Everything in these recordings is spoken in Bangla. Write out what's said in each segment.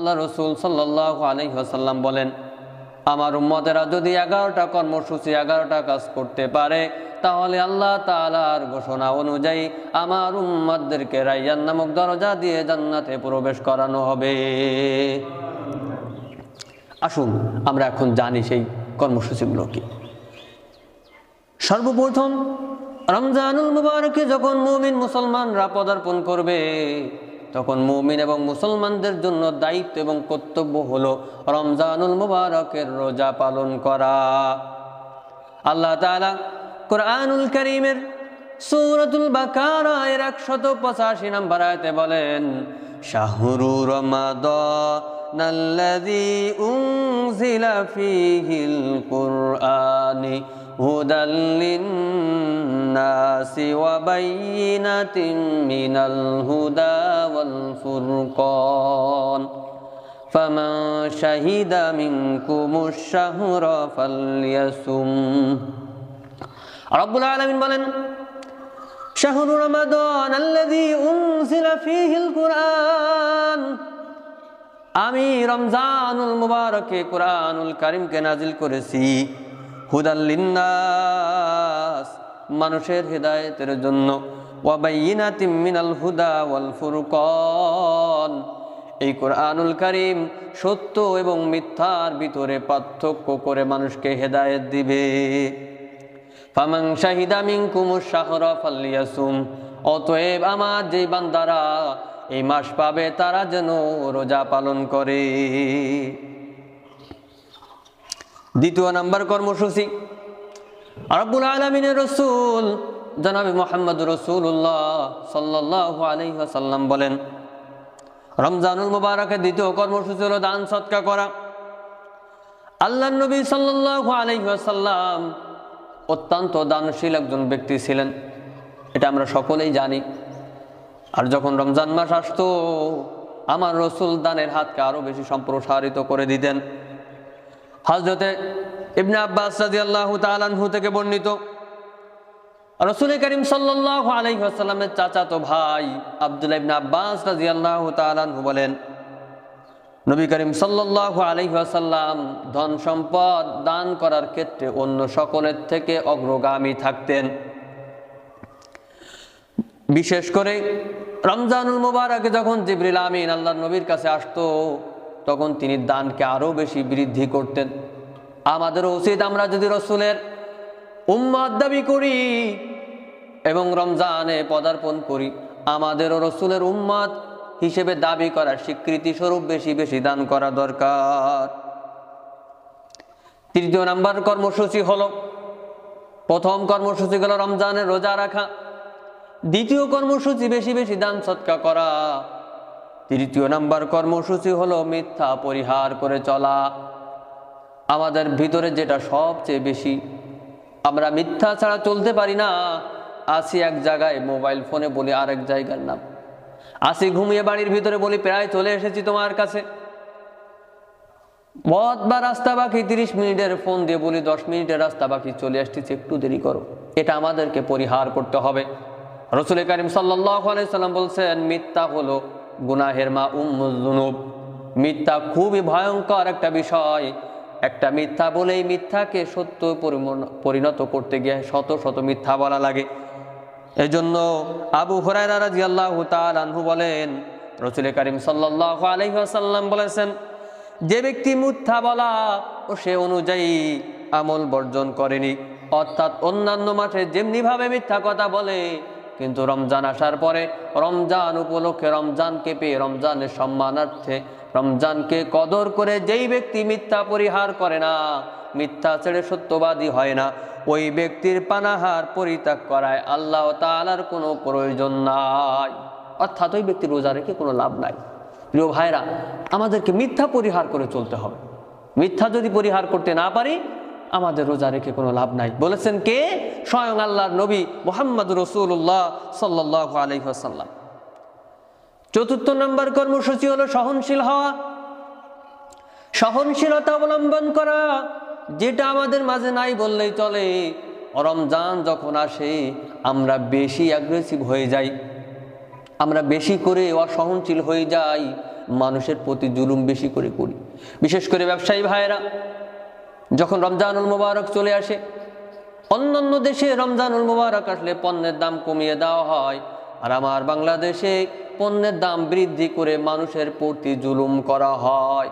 আল্লাহ রসুল সাল্লাহ আলহিহাসাল্লাম বলেন, আমার উম্মতেরা যদি এগারোটা কর্মসূচি, এগারোটা কাজ করতে পারে, তাহলে আল্লাহ তালার ঘোষণা অনুযায়ী আমার উম্মতদেরকে রাইয়ান নামক দরজা দিয়ে জান্নাতে প্রবেশ করানো হবে। আসুন, আমরা এখন জানি সেই কর্মসূচিগুলো কি। সর্বপ্রথম, রমজানুল মুবারকে যখন মুমিন মুসলমানরা পদার্পণ করবে তখন মুমিন এবং মুসলমানদের জন্য দায়িত্ব এবং কর্তব্য হলো রমজানুল মুবারকের রোজা পালন করা। আল্লাহ তালা কোরআনুল করিমের সুরতুল বাকার এর একশত পঁচাশি নাম্বার আয়তে বলেন, শাহরু রমাদ নাল্লাযী উনজিলা ফীহিল কুরআনি هدى للناس وبينة من الهدى والفرقان فمن شهد منكم الشهر فليصم رب العالمين বলেন شهر رمضان الذي أنزل فيه القرآن আমি রমজানুল মুবারকে কোরআনুল কারিমকে নাজিল করেছি হুদাল্লিন্নাস মানুষের হৃদায়তের জন্য। ওয়াবাইনাতিম মিনাল হুদা ওয়াল ফুরকান। এই কোরআনুল কারিম সত্য এবং মিথ্যার ভিতরে পার্থক্য করে মানুষকে হেদায়েত দিবে। ফামাং শাহিদা মিনকুমুশ শাহরা ফাল্লিয়াসুম অতএব আমার যে বান্দারা এই মাস পাবে তারা যেন রোজা পালন করে। দ্বিতীয় নাম্বার কর্মসূচি। আরবুল আলমিনের রসুল, জনাবি মোহাম্মদ রসুল্লাহ সাল্লাহ আলহিহাসাল্লাম বলেন, রমজানুল মুবারকের দ্বিতীয় কর্মসূচি হলো দান সৎকা করা। আল্লাহ নবী সাল্লাহ আলহিহাসাল্লাম অত্যন্ত দানশীল একজন ব্যক্তি ছিলেন। এটা আমরা সকলেই জানি। আর যখন রমজান মাস আসতো, আমার রসুল দানের হাতকে আরও বেশি সম্প্রসারিত করে দিতেন। হজরতে ইবনে আব্বাস রাজি আল্লাহ তালানহু থেকে বর্ণিত, রসুল করিম সাল্লাহ আলহিহাস্লামের চাচাতো ভাই আবদুল্লাহ ইবনে আব্বাস রাজি আল্লাহ তালানহু বলেন, নবী করিম সাল্লাহ আলহিহাসাল্লাম ধন সম্পদ দান করার ক্ষেত্রে অন্য সকলের থেকে অগ্রগামী থাকতেন। বিশেষ করে রমজানুল মুবারকে যখন জিবরিল আমিন আল্লাহ নবীর কাছে আসতো তখন তিনি দানকে আরও বেশি বৃদ্ধি করতেন। আমাদের উচিত আমরা যদি রসুলের উম্মাদ দাবি করি এবং রমজানে পদার্পণ করি, আমাদেরও রসুলের উম্মাদ হিসেবে দাবি করার স্বীকৃতি স্বরূপ বেশি বেশি দান করা দরকার। তৃতীয় নাম্বার কর্মসূচি হলো, প্রথম কর্মসূচি হলো রমজানের রোজা রাখা। দ্বিতীয় কর্মসূচি বেশি বেশি দান সৎকা করা। তৃতীয় নাম্বার কর্মসূচি হলো মিথ্যা পরিহার করে চলা। আমাদের ভিতরে যেটা সবচেয়ে বেশি, আমরা মিথ্যা ছাড়া চলতে পারি না। আসি এক জায়গায় মোবাইল ফোনে বলি আরেক জায়গার নাম। আসি ঘুমিয়ে বাড়ির ভিতরে বলি প্রায় চলে এসেছি তোমার কাছে। পথ বা রাস্তা বাকি তিরিশ মিনিটের ফোন দিয়ে বলি দশ মিনিটের রাস্তা বাকি চলে আসতেছি, একটু দেরি করো। এটা আমাদেরকে পরিহার করতে হবে। রসুল করিম সাল্লাম বলছেন, মিথ্যা হলো গুনাহের মা উম্মুজুনুব মিথ্যা খুবই ভয়ঙ্কর একটা বিষয়। একটা মিথ্যা বলেই মিথ্যাকে সত্য পরিণত করতে গিয়ে শত শত মিথ্যা বলা লাগে। এজন্য আবু হরাইরা রাজি আল্লাহ তালহু বলেন, রসুল করিম সাল্লাহ আলহিহাসাল্লাম বলেছেন, যে ব্যক্তি মিথ্যা বলা ও সে অনুযায়ী আমল বর্জন করেনি, অর্থাৎ অন্যান্য মাঠে যেমনিভাবে মিথ্যা কথা বলে কিন্তু রমজান আসার পরে রমজান উপলক্ষে রমজানকে পেয়ে রমজানের সম্মানার্থে রমজানকে কদর করে যেই ব্যক্তি মিথ্যা পরিহার করে না, মিথ্যা ছেড়ে সত্যবাদী হয় না, ওই ব্যক্তির পানাহার পরিত্যাগ করায় আল্লাহ তালার কোনো প্রয়োজন নাই। অর্থাৎ ওই ব্যক্তি রোজা রেখে কোনো লাভ নাই। প্রিয় ভাইরা, আমাদেরকে মিথ্যা পরিহার করে চলতে হবে। মিথ্যা যদি পরিহার করতে না পারি আমাদের রোজা রেখে কোনো লাভ নাই। বলেছেন কে? স্বয়ং আল্লাহর নবী মোহাম্মদ রসুল্লাহ সাল্লাহ আলহাসাল্লাম চতুর্থ নম্বর কর্মসূচি হলো সহনশীল হওয়া। সহনশীলতা অবলম্বন করা, যেটা আমাদের মাঝে নাই বললেই চলে। রমজান যখন আসে, আমরা বেশি অ্যাগ্রেসিভ হয়ে যাই। আমরা বেশি করে অসহনশীল হয়ে যাই। মানুষের প্রতি জুলুম বেশি করে করি। বিশেষ করে ব্যবসায়ী ভাইয়েরা যখন রমজানুল মুবারক চলে আসে, অন্যান্য দেশে রমজানুল মুবারক আসলে পণ্যের দাম কমিয়ে দেওয়া হয়। আর আমার বাংলাদেশে পণ্যের দাম বৃদ্ধি করে মানুষের প্রতি জুলুম করা হয়।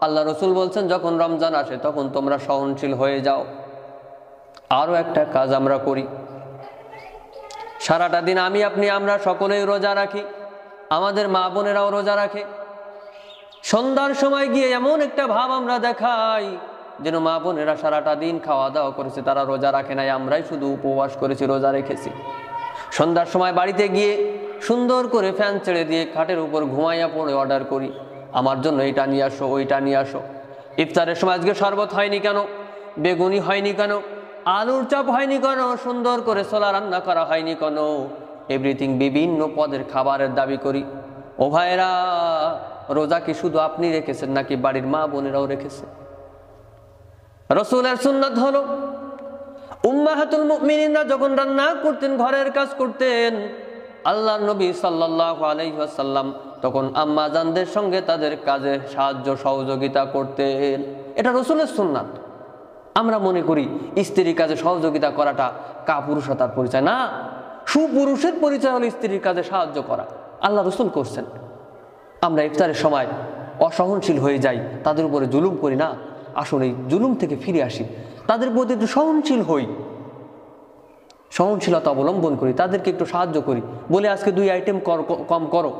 আল্লাহ রসুল বলছেন, যখন রমজান আসে, তখন তোমরা সহনশীল হয়ে যাও। আরও একটা কাজ আমরা করি। সারাটা দিন আমি, আপনি, আমরা সকলেই রোজা রাখি। আমাদের মা বোনেরাও রোজা রাখে। সন্ধ্যার সময় গিয়ে এমন একটা ভাব আমরা দেখাই যেন মা বোনেরা সারাটা দিন খাওয়া দাওয়া করেছে, তারা রোজা রাখে নাই, আমরাই শুধু উপবাস করেছি, রোজা রেখেছি। সন্ধ্যার সময় বাড়িতে গিয়ে সুন্দর করে ফ্যান ছেড়ে দিয়ে খাটের উপর ঘুমাইয়া পড়ে অর্ডার করি। আমার জন্য এইটা নিয়ে আসো, ওইটা নিয়ে আসো। ইফতারের সময় আজকে শরবত হয়নি কেন? বেগুনি হয়নি কেন? আলুর চপ হয়নি কেন? সুন্দর করে ছোলা রান্না করা হয়নি কেন? এভরিথিং বিভিন্ন পদের খাবারের দাবি করি। ও ভাইরা রোজা কি শুধু আপনি রেখেছেন নাকি বাড়ির মা বোনেরাও রেখেছে? রসুলের সুন্নাত হলো, উম্মাহাতুল মুমিনিনরা যখন রান্না করতেন, ঘরের কাজ করতেন আল্লাহ নবী সাল্লাল্লাহু আলাইহি ওয়াসাল্লাম তখন আম্মা জানদের সঙ্গে তাদের কাজে সাহায্য, সহযোগিতা করতেন। এটা রসুলের সুন্নাত। আমরা মনে করি, স্ত্রীর কাজে সহযোগিতা করাটা কাপুরুষতার পরিচয়। না, সুপুরুষের পরিচয় হলো স্ত্রীর কাজে সাহায্য করা। আল্লাহ রসুল করছেন। আমরা ইফতারের সময় অসহনশীল হয়ে যাই, তাদের উপরে জুলুম করি না। আসলে এই জুলুম থেকে ফিরে আসি। তাদের প্রতি একটু সহনশীল হই। সহনশীলতা অবলম্বন করি, তাদেরকে একটু সাহায্য করি। বলে, আজকে দুই আইটেম কম করো।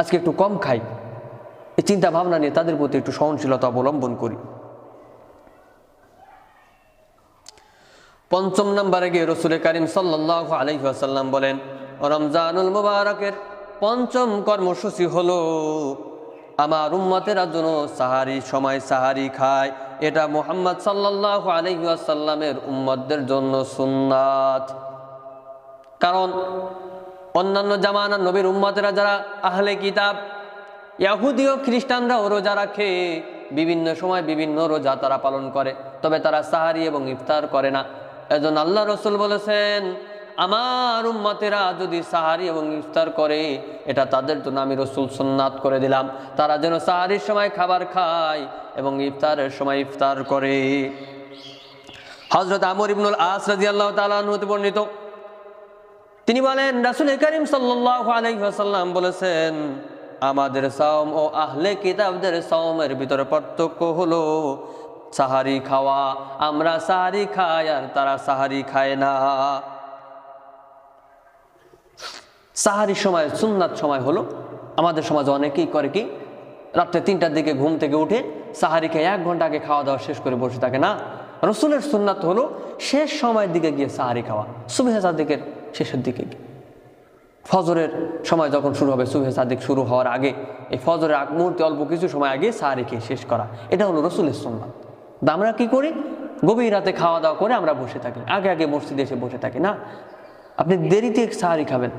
আজকে একটু কম খাই। এই চিন্তা ভাবনা নিয়ে তাদের প্রতি একটু সহনশীলতা অবলম্বন করি। পঞ্চম নম্বরে গিয়ে রসুল করিম সাল্লাহ আলহিহাসাল্লাম বলেন, রমজানুল মুবারকের পঞ্চম কর্মসূচি হলো, আমার উম্মতেরা জন্য সাহারি সময় সাহারি খায় এটা মোহাম্মদ সাল্লাহ আলহিহাসাল্লামের উম্মতদের জন্য সুন্নাত। কারণ অন্যান্য জামানা নবীর উম্মতেরা যারা আহলে কিতাব, ইয়াহুদি ও খ্রিস্টানরাও রোজা রাখে। বিভিন্ন সময় বিভিন্ন রোজা তারা পালন করে, তবে তারা সাহারি এবং ইফতার করে না। এজন আল্লাহ রসুল বলেছেন আমার উম্মতেরা যদি সাহারি এবং ইফতার করে, এটা তাদের জন্য আমি রসুল সুন্নাত করে দিলাম। তারা যেন সাহারির সময় খাবার খায় এবং ইফতারের সময় ইফতার করে। হজরত আমর ইবনুল আস রাজি আল্লাহ বর্ণিত। তিনি বলেন, রাসুল করিম সাল্লাহ আলাইসাল্লাম বলেছেন, আমাদের সাওম ও আহলে কিতাবদের সাওমের ভিতরে পার্থক্য হলো সাহারি খাওয়া। আমরা সাহারি খাই আর তারা সাহারি খায় না। সাহারির সময়, সুন্নাত সময় হলো। আমাদের সমাজে অনেকেই করে কি, রাত্রে তিনটার দিকে ঘুম থেকে উঠে সাহারি খেয়ে এক ঘণ্টা আগে খাওয়া দাওয়া শেষ করে বসে থাকে। না, রসুলের সুন্নাত হলো শেষ সময়ের দিকে গিয়ে সাহারি খাওয়া, সুবেহ সাদিকের শেষের দিকে গিয়ে। ফজরের সময় যখন শুরু হবে, সুবেহ সাদিক শুরু হওয়ার আগে, এই ফজরের আগ মুহূর্তে অল্প কিছু সময় আগে সাহারি খেয়ে শেষ করা, এটা হলো রসুলের সুন্নাত। তা আমরা কি করি? গভীর রাতে খাওয়া দাওয়া করে আমরা বসে থাকি, আগে আগে মসজিদে এসে বসে থাকি। না, আপনি দেরিতে সাহারি খাবেন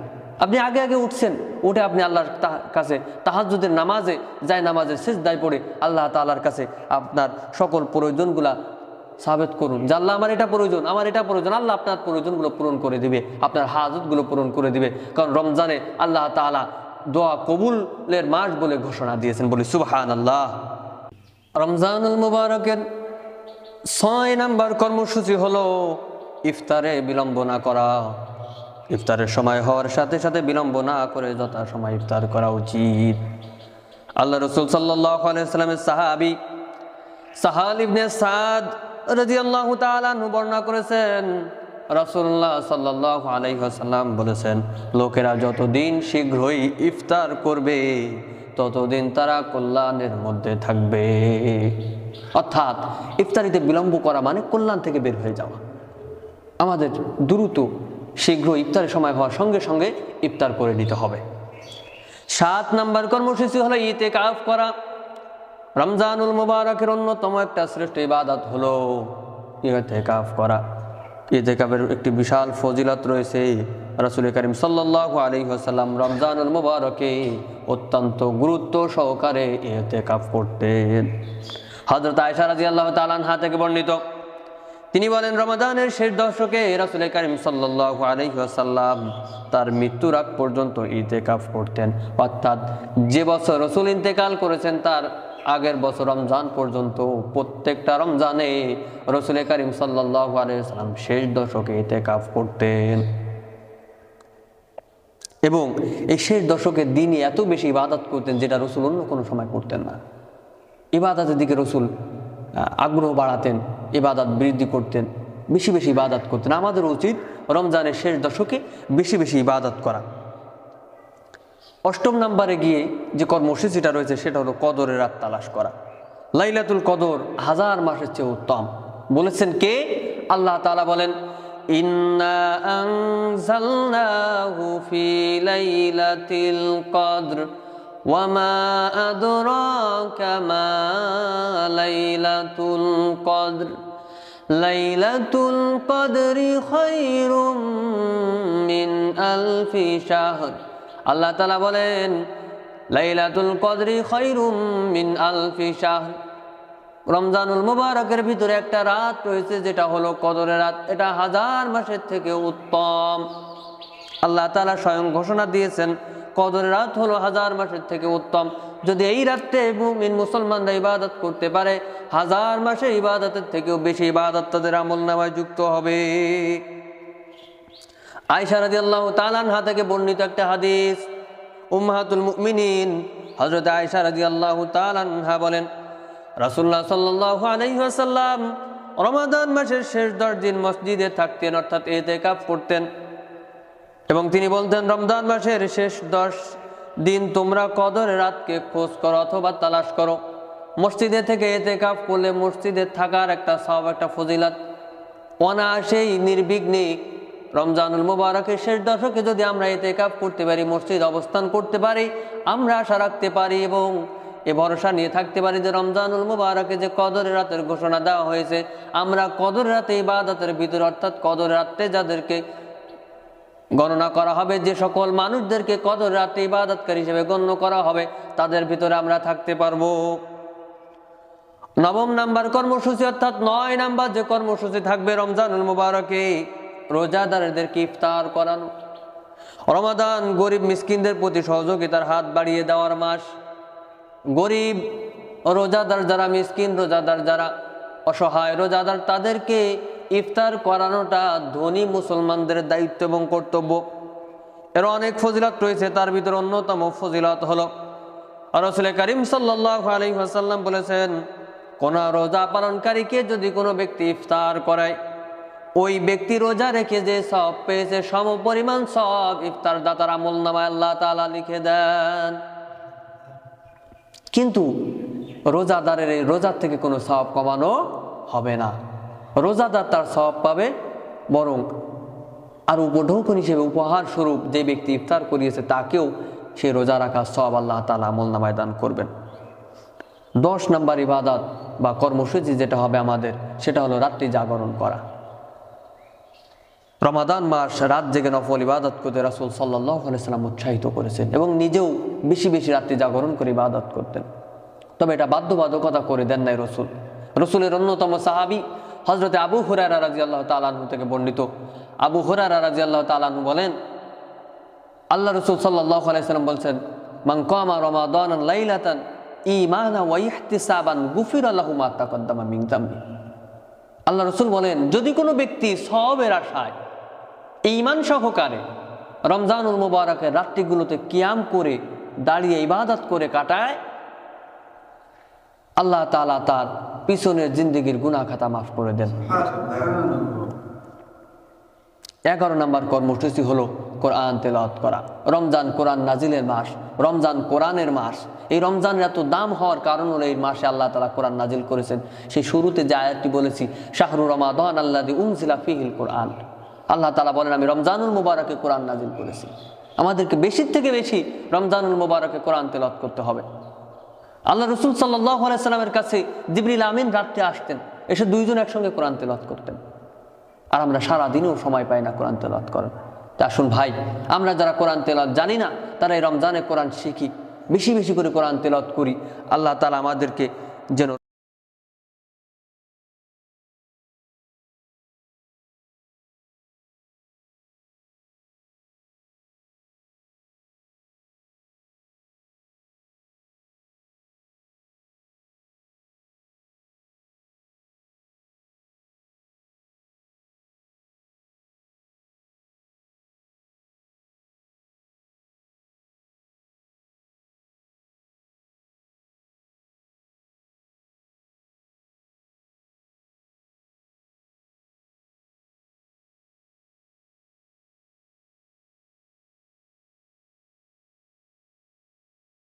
আপনি আগে আগে উঠছেন, উঠে আপনি আল্লাহর কাছে তাহাজুদের নামাজে, যায় নামাজে শেষ দায় পড়ে আল্লাহ তাআলার কাছে আপনার সকল প্রয়োজনগুলা সাবেত করুন। যে আল্লাহ আমার এটা প্রয়োজন, আমার এটা প্রয়োজন, আল্লাহ আপনার প্রয়োজনগুলো পূরণ করে দিবে, আপনার হাজতগুলো পূরণ করে দিবে। কারণ রমজানে আল্লাহ তাআলা দোয়া কবুলের মাস বলে ঘোষণা দিয়েছেন, বলে সুবহান আল্লাহ রমজানুল মুবারকের ছয় নাম্বার কর্মসূচি হলো ইফতারে বিলম্ব না করা। ইফতারের সময় হওয়ার সাথে সাথে বিলম্ব না করে যথা সময় ইফতার করা উচিত। আল্লাহ রসুল সাল্লাহ সাহাবি সাহাল ইবনে সাদ রাদিয়াল্লাহু তাআলা আনহু বর্ণনা করেছেন, রাসূলুল্লাহ সাল্লাল্লাহু আলাইহি ওয়াসাল্লাম বলেছেন, লোকেরা যতদিন শীঘ্রই ইফতার করবে, ততদিন তারা কল্যাণের মধ্যে থাকবে। অর্থাৎ ইফতারিতে বিলম্ব করা মানে কল্যাণ থেকে বের হয়ে যাওয়া। আমাদের দ্রুত শীঘ্র ইফতারের সময় হওয়ার সঙ্গে সঙ্গে ইফতার করে নিতে হবে। সাত নাম্বার কর্মসূচি হলো ইতে কাফ করা। রমজানুল মুবারকের অন্যতম একটা শ্রেষ্ঠ ইবাদত হলো ইতেকাফ করা। ইতেকাফের একটি বিশাল ফজিলত রয়েছে। রাসুল করিম সাল্লাহ আলী আসাল্লাম রমজানুল মুবারকে অত্যন্ত গুরুত্ব সহকারে ইতেকাফ করতেন। হজরত আয়সা রাজি আল্লাহ তালানহা থেকে বর্ণিত তিনি বলেন, রমাদানের শেষ দশকে রাসুল করিম সাল্লাল্লাহু আলাইহি ওয়াসাল্লাম তার মৃত্যুর আগ পর্যন্ত ইতেকাফ করতেন। অর্থাৎ যে বছর রসুল ইন্তেকাল করেছেন, তার আগের বছর রমজান পর্যন্ত প্রত্যেকটা রমজানে রসুল করিম সাল্লাল্লাহু আলাইহি শেষ দশকে ইতেকাফ করতেন। এবং এই শেষ দশকের দিনই এত বেশি ইবাদত করতেন যেটা রসুল অন্য কোনো সময় করতেন না। ইবাদতের দিকে রসুল আগ্রহ বাড়াতেন। ইবাদত বৃদ্ধি করতেন, বেশি বেশি ইবাদত করতেন। আমাদের উচিত রমজানের শেষ দশকে বেশি বেশি ইবাদত করা। অষ্টম নাম্বারে গিয়ে যে কর্মসূচিটা রয়েছে, সেটা হলো কদরের রাত তালাশ করা। লাইলাতুল কদর হাজার মাসের চেয়ে উত্তম। বলেছেন কে? আল্লাহ তালা বলেন, ইন্না ওয়ামা আদরাকা লাইলাতুল কদর লাইলাতুল কদরি খায়রুম মিন আলফি শাহর আল্লাহ বলেন, লাইলাতুল কদরি খায়রুম মিন আলফি শাহর। রমজানুল মুবারকের ভিতরে একটা রাত রয়েছে, যেটা হলো কদরের রাত। এটা হাজার মাসের থেকে উত্তম। আল্লাহ তাআলা স্বয়ং ঘোষণা দিয়েছেন কদরের রাত হলো হাজার মাসের থেকে উত্তম। যদি এই রাত্রে মুমিন মুসলমানরা ইবাদত করতে পারে, হাজার মাসে ইবাদতের থেকেও বেশি ইবাদত তাদের আমল নামায় যুক্ত হবে। আয়সা রাদিয়াল্লাহু আল্লাহ আনহা থেকে বর্ণিত একটা হাদিস, উম্মাহাতুল মুমিনিন। হযরত আয়েশা রাদিয়াল্লাহু তাআলা আনহা বলেন, রাসূলুল্লাহ সাল্লাল্লাহু আলাইহি ওয়াসাল্লাম রমাদান মাসের শেষ দশ দিন মসজিদে থাকতেন, অর্থাৎ ইতিকাফ করতেন। এবং তিনি বলতেন, রমজান মাসের শেষ দশ দিন তোমরা কদরের রাতকে খোঁজ করো অথবা তালাশ করো। মসজিদে থেকে এতেকাফ করলে মসজিদে থাকার একটা সব একটা ফজিলাত। অনায়াসেই নির্বিঘ্নে রমজানুল মুবারকের শেষ দশকে যদি আমরা এতেকাফ করতে পারি, মসজিদ অবস্থান করতে পারি, আমরা আশা রাখতে পারি এবং এ ভরসা নিয়ে থাকতে পারি যে রমজানুল মুবারকে যে কদরের রাতের ঘোষণা দেওয়া হয়েছে, আমরা কদর রাতে ইবাদতের ভিতরে অর্থাৎ কদর রাতে যাদেরকে গণনা করা হবে, যে সকল মানুষদেরকে কদর রাতে ইবাদতকার হিসেবে গণ্য করা হবে, তাদের ভিতরে আমরা থাকতে পারব। নবম নাম্বার কর্মসূচি অর্থাৎ নয় নাম্বার যে কর্মসূচি থাকবে রমজানুল মুবারকে রোজাদারদেরকে ইফতার করানো। রমাদান গরিব মিসকিনদের প্রতি সহযোগিতার হাত বাড়িয়ে দেওয়ার মাস। গরিব রোজাদার যারা, মিসকিন রোজাদার যারা, অসহায় রোজাদার তাদেরকে ইফতার করানোটা ধনী মুসলমানদের দায়িত্ব এবং কর্তব্য। এর অনেক ফজিলত রয়েছে, তার ভিতরে অন্যতম ফজিলত হলো, রসুল করিম সাল্লাহ আলী আসাল্লাম বলেছেন, কোন রোজা পালনকারীকে যদি কোনো ব্যক্তি ইফতার করায়, ওই ব্যক্তি রোজা রেখে যে সব পেয়েছে, সম পরিমাণ সব ইফতার দাতার আমল নামায় আল্লাহ তাআলা লিখে দেন। কিন্তু রোজাদারের এই রোজার থেকে কোনো সব কমানো হবে না। রোজাদার তার সব পাবে, বরং আর উপঢৌকন হিসেবে উপহার স্বরূপ যে ব্যক্তি ইফতার করিয়েছে, তাকেও সে রোজা রাখা সব আল্লাহ তালা আমল নামায় দান করবেন। দশ নম্বর ইবাদত বা কর্মসূচি যেটা হবে আমাদের, সেটা হলো রাত্রি জাগরণ করা। রমাদান মাস রাত জেগে নফল ইবাদত করতে রাসুল সাল্লাহ সাল্লাম উৎসাহিত করেছেন এবং নিজেও বেশি বেশি রাত্রি জাগরণ করে ইবাদত করতেন। তবে এটা বাধ্যবাধকতা করে দেন নাই রসুল। রসুলের অন্যতম সাহাবি হজরতে আবু হুরারা রাজি আল্লাহ তালাহু থেকে বর্ণিত। আবু হুরারা রাজি আল্লাহ তালাহু বলেন, আল্লাহ রসুল সাল্লাহ আলাইসাল্লাম বলছেন, মান কামা রমাদান লাইলাতান ইমানা ওয়া ইহতিসাবান গুফির আল্লাহু মা তাকদ্দামা মিন আল্লাহ রসুল বলেন, যদি কোনো ব্যক্তি সবের আশায় ইমান সহকারে রমজানুল মুবারকের রাত্রিগুলোতে কিয়াম করে দাঁড়িয়ে ইবাদত করে কাটায় আল্লাহ তাআলা তার পিছনের জিন্দগির গুনাহ খাতা মাফ করে দেন। এগারো নম্বর কর্মসূচি হলো কোরআন তেলাওয়াত করা। রমজান কোরআন নাজিলের মাস, রমজান কোরআনের মাস। এই রমজানের এত দাম হওয়ার কারণ হলো এই মাসে আল্লাহ তালা কোরআন নাজিল করেছেন। সেই শুরুতে যে আয়াতটি বলেছি, শাহরু রমাদান আল্লাহ উমজিলা ফিহিল কোরআন। আল্লাহ তালা বলেন, আমি রমজানুল মুবারকে কোরআন নাজিল করেছি। আমাদেরকে বেশির থেকে বেশি রমজানুল মুবারকে কোরআন তেলাওয়াত করতে হবে। আল্লাহ রসুল সাল্লাহ আলাইসাল্লামের কাছে জিবরিল আমিন রাত্রে আসতেন। এসে দুইজন একসঙ্গে কোরআন তেলত করতেন। আর আমরা সারাদিনও সময় পাই না কোরআন তেলত করার। তা আসুন ভাই, আমরা যারা কোরআন তেলত জানি না, তারা এই রমজানে কোরআন শিখি, বেশি বেশি করে কোরআন তেলত করি। আল্লাহ তালা আমাদেরকে যেন